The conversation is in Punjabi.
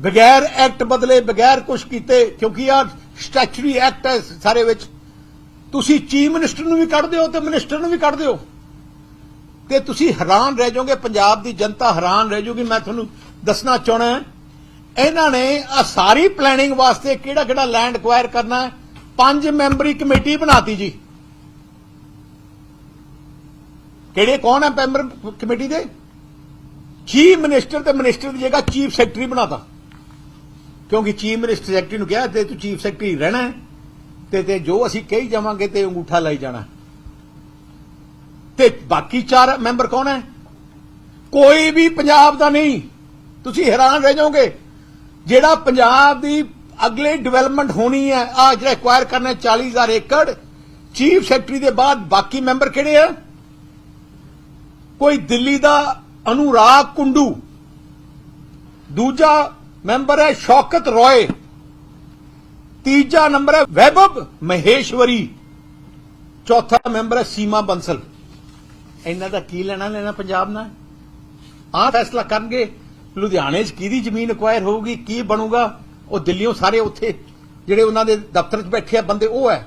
ਬਗੈਰ ਐਕਟ ਬਦਲੇ, ਬਗੈਰ ਕੁਝ ਕੀਤੇ, ਕਿਉਂਕਿ ਆ ਸਟੈਚੂਰੀ ਐਕਟ ਹੈ ਸਾਰੇ ਵਿੱਚ। ਤੁਸੀਂ ਚੀਫ ਮਿਨਿਸਟਰ ਨੂੰ ਵੀ ਕੱਢ ਦਿਓ ਤੇ ਮਿਨਿਸਟਰ ਨੂੰ ਵੀ ਕੱਢ ਦਿਓ। ਤੇ ਤੁਸੀਂ ਹੈਰਾਨ ਰਹਿ ਜਾਓਗੇ, ਪੰਜਾਬ ਦੀ ਜਨਤਾ ਹੈਰਾਨ ਰਹਿ ਜਾਊਗੀ ਮੈਂ ਤੁਹਾਨੂੰ ਦੱਸਣਾ ਚਾਹਣਾ ਇਹਨਾਂ ਨੇ ਆ ਸਾਰੀ ਪਲੈਨਿੰਗ ਵਾਸਤੇ ਕਿਹੜਾ ਕਿਹੜਾ ਲੈਂਡ ਐਕਵਾਇਰ ਕਰਨਾ ਹੈ? ਪੰਜ ਮੈਂਬਰੀ ਕਮੇਟੀ ਬਣਾਤੀ ਜੀ। ਕਿਹੜੇ ਕੌਣ ਹੈ ਮੈਂਬਰ ਕਮੇਟੀ ਦੇ? ਚੀਫ ਮਿਨਿਸਟਰ ਤੇ ਮਿਨਿਸਟਰ ਦੀ ਜਗ੍ਹਾ ਚੀਫ ਸੈਕਟਰੀ ਬਣਾਤਾ। ਕਿਉਂਕਿ ਚੀਫ ਮਿਨਿਸਟਰ ਸੈਕਟਰੀ ਨੂੰ ਕਿਹਾ ਤੇ ਤੂੰ ਚੀਫ ਸੈਕਟਰੀ ਰਹਿਣਾ ਤੇ ਤੇ ਜੋ ਅਸੀਂ ਕਹੀ ਜਾਵਾਂਗੇ ਤੇ ਅੰਗੂਠਾ ਲਾਈ ਜਾਣਾ। ਤੇ ਬਾਕੀ ਚਾਰ ਮੈਂਬਰ ਕੌਣ ਹੈ? ਕੋਈ ਵੀ ਪੰਜਾਬ ਦਾ ਨਹੀਂ। ਤੁਸੀਂ ਹੈਰਾਨ ਰਹਿ ਜਾਓਗੇ। ਜਿਹੜਾ ਪੰਜਾਬ ਦੀ ਅਗਲੇ ਡਿਵੈਲਪਮੈਂਟ ਹੋਣੀ ਹੈ ਆ ਜਿਹੜਾ ਐਕਵਾਇਰ ਕਰਨਾ ਹੈ 40000 ਏਕੜ, ਚੀਫ ਸੈਕਟਰੀ ਦੇ ਬਾਅਦ ਬਾਕੀ ਮੈਂਬਰ ਕਿਹੜੇ ਆ? ਕੋਈ ਦਿੱਲੀ ਦਾ ਅਨੁਰਾਗ ਕੁੰਡੂ। ਦੂਜਾ ਮੈਂਬਰ ਹੈ ਸ਼ੌਕਤ ਰੋਏ। ਤੀਜਾ ਨੰਬਰ ਹੈ ਵੈਭਵ ਮਹੇਸ਼ਵਰੀ। ਚੌਥਾ ਮੈਂਬਰ ਹੈ ਸੀਮਾ ਬੰਸਲ। ਇਹਨਾਂ ਦਾ ਕੀ ਲੈਣਾ ਲੈਣਾ ਪੰਜਾਬ ਨਾਲ? ਆਹ ਫੈਸਲਾ ਕਰਨਗੇ। ਲੁਧਿਆਣੇ 'ਚ ਕਿਹਦੀ ਜ਼ਮੀਨ ਐਕਵਾਇਰ ਹੋਊਗੀ, ਕੀ ਬਣੂਗਾ? ਉਹ ਦਿੱਲੀੋਂ ਸਾਰੇ ਉੱਥੇ ਜਿਹੜੇ ਉਹਨਾਂ ਦੇ ਦਫ਼ਤਰ 'ਚ ਬੈਠੇ ਆ ਬੰਦੇ, ਉਹ ਹੈ।